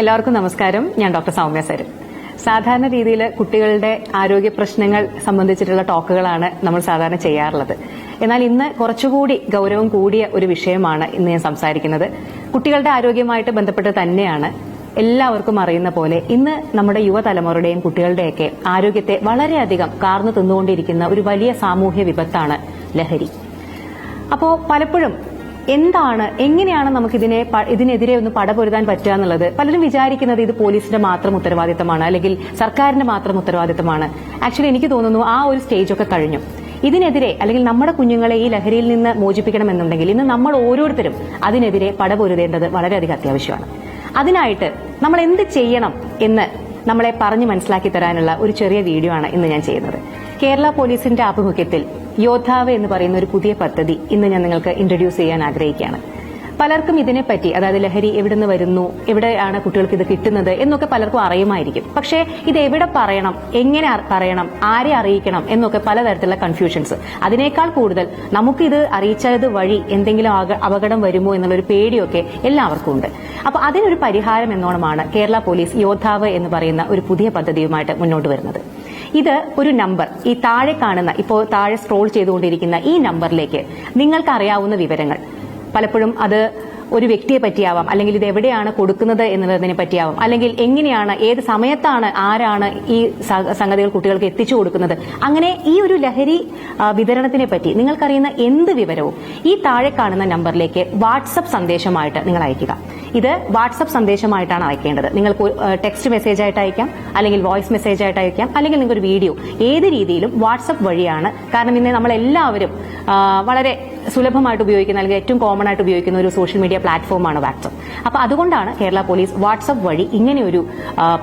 എല്ലാവർക്കും നമസ്കാരം. ഞാൻ ഡോക്ടർ സൗമ്യ സരൻ. സാധാരണ രീതിയിൽ കുട്ടികളുടെ ആരോഗ്യ പ്രശ്നങ്ങൾ സംബന്ധിച്ചിട്ടുള്ള ടോക്കുകളാണ് നമ്മൾ സാധാരണ ചെയ്യാറുള്ളത്. എന്നാൽ ഇന്ന് കുറച്ചുകൂടി ഗൗരവം കൂടിയ ഒരു വിഷയമാണ് ഇന്ന് ഞാൻ സംസാരിക്കുന്നത്. കുട്ടികളുടെ ആരോഗ്യമായിട്ട് ബന്ധപ്പെട്ട് തന്നെയാണ് എല്ലാവർക്കും അറിയുന്ന പോലെ ഇന്ന് നമ്മുടെ യുവതലമുറയുടെയും കുട്ടികളുടെയൊക്കെ ആരോഗ്യത്തെ വളരെയധികം കാർന്നു തിന്നുകൊണ്ടിരിക്കുന്ന ഒരു വലിയ സാമൂഹ്യ വിപത്താണ് ലഹരി. അപ്പോൾ പലപ്പോഴും എന്താണ് എങ്ങനെയാണ് നമുക്ക് ഇതിനെ ഇതിനെതിരെ ഒന്ന് പടപൊരുതാൻ പറ്റുക എന്നുള്ളത്? പലരും വിചാരിക്കുന്നത് ഇത് പോലീസിന്റെ മാത്രം ഉത്തരവാദിത്തമാണ് അല്ലെങ്കിൽ സർക്കാരിന്റെ മാത്രം ഉത്തരവാദിത്തമാണ്. ആക്ച്വലി എനിക്ക് തോന്നുന്നു ആ ഒരു സ്റ്റേജ് ഒക്കെ കഴിഞ്ഞു. ഇതിനെതിരെ അല്ലെങ്കിൽ നമ്മുടെ കുഞ്ഞുങ്ങളെ ഈ ലഹരിയിൽ നിന്ന് മോചിപ്പിക്കണമെന്നുണ്ടെങ്കിൽ ഇന്ന് നമ്മൾ ഓരോരുത്തരും അതിനെതിരെ പടപൊരുതേണ്ടത് വളരെയധികം അത്യാവശ്യമാണ്. അതിനായിട്ട് നമ്മൾ എന്ത് ചെയ്യണം എന്ന് നമ്മളെ പറഞ്ഞു മനസ്സിലാക്കി തരാനുള്ള ഒരു ചെറിയ വീഡിയോ ആണ് ഇന്ന് ഞാൻ ചെയ്യുന്നത്. കേരള പോലീസിന്റെ ആഭിമുഖ്യത്തിൽ യോദ്ധാവ് എന്ന് പറയുന്ന ഒരു പുതിയ പദ്ധതി ഇന്ന് ഞാൻ നിങ്ങൾക്ക് ഇൻട്രൊഡ്യൂസ് ചെയ്യാൻ ആഗ്രഹിക്കുകയാണ്. പലർക്കും ഇതിനെപ്പറ്റി അതായത് ലഹരി എവിടെ നിന്ന് വരുന്നു എവിടെയാണ് കുട്ടികൾക്ക് ഇത് കിട്ടുന്നത് എന്നൊക്കെ പലർക്കും അറിയുമായിരിക്കും. പക്ഷേ ഇത് എവിടെ പറയണം എങ്ങനെ പറയണം ആരെ അറിയിക്കണം എന്നൊക്കെ പലതരത്തിലുള്ള കൺഫ്യൂഷൻസ് അതിനേക്കാൾ കൂടുതൽ നമുക്കിത് അറിയിച്ചത് വഴി എന്തെങ്കിലും അപകടം വരുമോ എന്നുള്ളൊരു പേടിയൊക്കെ എല്ലാവർക്കും ഉണ്ട്. അപ്പൊ അതിനൊരു പരിഹാരം എന്നോണമാണ് കേരള പോലീസ് യോദ്ധാവ് എന്ന് പറയുന്ന ഒരു പുതിയ പദ്ധതിയുമായിട്ട് മുന്നോട്ട് വരുന്നത്. ഇത് ഒരു നമ്പർ. ഈ താഴെ കാണുന്ന ഇപ്പോൾ താഴെ സ്ക്രോൾ ചെയ്തുകൊണ്ടിരിക്കുന്ന ഈ നമ്പറിലേക്ക് നിങ്ങൾക്ക് അറിയാവുന്ന വിവരങ്ങൾ. പലപ്പോഴും അത് ഒരു വ്യക്തിയെ പറ്റിയാവാം. അല്ലെങ്കിൽ ഇത് എവിടെയാണ് കൊടുക്കുന്നത് എന്നുള്ളതിനെ പറ്റിയാവാം. അല്ലെങ്കിൽ എങ്ങനെയാണ് ഏത് സമയത്താണ് ആരാണ് ഈ സംഗതികൾ കുട്ടികൾക്ക് എത്തിച്ചു കൊടുക്കുന്നത്. അങ്ങനെ ഈ ഒരു ലഹരി വിതരണത്തിനെ പറ്റി നിങ്ങൾക്കറിയുന്ന എന്ത് വിവരവും ഈ താഴെ കാണുന്ന നമ്പറിലേക്ക് വാട്സപ്പ് സന്ദേശമായിട്ട് നിങ്ങൾ അയക്കുക ഇത് വാട്സപ്പ് സന്ദേശമായിട്ടാണ് അയക്കേണ്ടത്. നിങ്ങൾക്ക് ടെക്സ്റ്റ് മെസ്സേജ് ആയിട്ട് അയക്കാം അല്ലെങ്കിൽ വോയിസ് മെസ്സേജ് ആയിട്ട് അയക്കാം അല്ലെങ്കിൽ നിങ്ങൾക്ക് ഒരു വീഡിയോ ഏത് രീതിയിലും വാട്സപ്പ് വഴിയാണ്. കാരണം ഇന്ന് നമ്മൾ എല്ലാവരും വളരെ സുലഭമായിട്ട് ഉപയോഗിക്കുന്ന അല്ലെങ്കിൽ ഏറ്റവും കോമൺ ആയിട്ട് ഉപയോഗിക്കുന്ന ഒരു സോഷ്യൽ മീഡിയ പ്ലാറ്റ്ഫോമാണ് വാട്സപ്പ് അപ്പൊ അതുകൊണ്ടാണ് കേരള പോലീസ് വാട്സപ്പ് വഴി ഇങ്ങനെയൊരു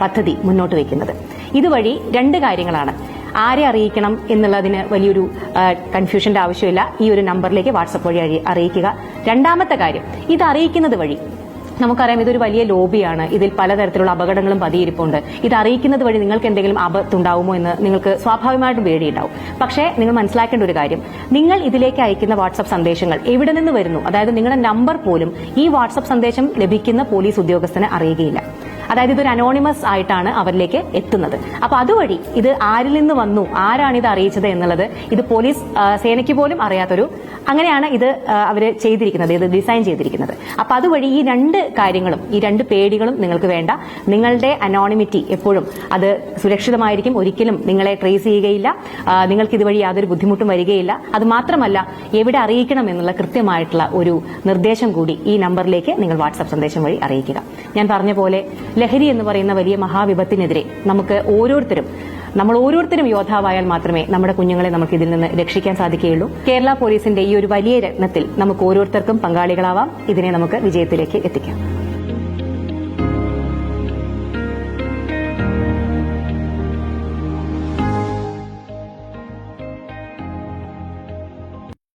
പദ്ധതി മുന്നോട്ട് വയ്ക്കുന്നത് ഇതുവഴി രണ്ട് കാര്യങ്ങളാണ്. ആരെ അറിയിക്കണം എന്നുള്ളതിന് വലിയൊരു കൺഫ്യൂഷന്റെ ആവശ്യമില്ല. ഈ ഒരു നമ്പറിലേക്ക് വാട്സപ്പ് വഴി അറിയിക്കുക. രണ്ടാമത്തെ കാര്യം ഇത് അറിയിക്കുന്നത് വഴി നമുക്കറിയാം ഇതൊരു വലിയ ലോബിയാണ്. ഇതിൽ പലതരത്തിലുള്ള അപകടങ്ങളും പതിയിരിപ്പുണ്ട്. ഇത് അറിയിക്കുന്നത് വഴി നിങ്ങൾക്ക് എന്തെങ്കിലും ആപത്തുണ്ടാവുമോ എന്ന് നിങ്ങൾക്ക് സ്വാഭാവികമായിട്ടും പേടിയുണ്ടാവും. പക്ഷേ നിങ്ങൾ മനസ്സിലാക്കേണ്ട ഒരു കാര്യം. നിങ്ങൾ ഇതിലേക്ക് അയക്കുന്ന വാട്സപ്പ് സന്ദേശങ്ങൾ എവിടെ നിന്ന് വരുന്നു? അതായത് നിങ്ങളുടെ നമ്പർ പോലും ഈ വാട്സപ്പ് സന്ദേശം ലഭിക്കുന്ന പോലീസ് ഉദ്യോഗസ്ഥനെ അറിയുകയില്ല. അതായത് ഇതൊരു അനോണിമസ് ആയിട്ടാണ് അവരിലേക്ക് എത്തുന്നത്. അപ്പൊ അതുവഴി ഇത് ആരിൽ നിന്ന് വന്നു? ആരാണ് ഇത് അറിയിച്ചത് എന്നുള്ളത് ഇത് പോലീസ് സേനയ്ക്ക് പോലും അറിയാത്തൊരു അങ്ങനെയാണ് ഇത് അവർ ചെയ്തിരിക്കുന്നത് ഇത് ഡിസൈൻ ചെയ്തിരിക്കുന്നത്. അപ്പൊ അതുവഴി ഈ രണ്ട് കാര്യങ്ങളും ഈ രണ്ട് പേടികളും നിങ്ങൾക്ക് വേണ്ട. നിങ്ങളുടെ അനോണിമിറ്റി എപ്പോഴും അത് സുരക്ഷിതമായിരിക്കും. ഒരിക്കലും നിങ്ങളെ ട്രേസ് ചെയ്യുകയില്ല. നിങ്ങൾക്ക് ഇതുവഴി യാതൊരു ബുദ്ധിമുട്ടും വരികയില്ല. അത് മാത്രമല്ല എവിടെ അറിയിക്കണം എന്നുള്ള കൃത്യമായിട്ടുള്ള ഒരു നിർദ്ദേശം കൂടി ഈ നമ്പറിലേക്ക് നിങ്ങൾ വാട്സാപ്പ് സന്ദേശം വഴി അറിയിക്കുക. ഞാൻ പറഞ്ഞ പോലെ ലഹരി എന്ന് പറയുന്ന വലിയ മഹാവിപത്തിനെതിരെ നമുക്ക് ഓരോരുത്തരും നമ്മൾ ഓരോരുത്തരും യോദ്ധാവായാൽ മാത്രമേ നമ്മുടെ കുഞ്ഞുങ്ങളെ നമുക്ക് ഇതിൽ നിന്ന് രക്ഷിക്കാൻ സാധിക്കുകയുള്ളൂ. കേരള പോലീസിന്റെ ഈ ഒരു വലിയ രത്നത്തിൽ നമുക്ക് ഓരോരുത്തർക്കും പങ്കാളികളാവാം. ഇതിനെ നമുക്ക് വിജയത്തിലേക്ക് എത്തിക്കാം.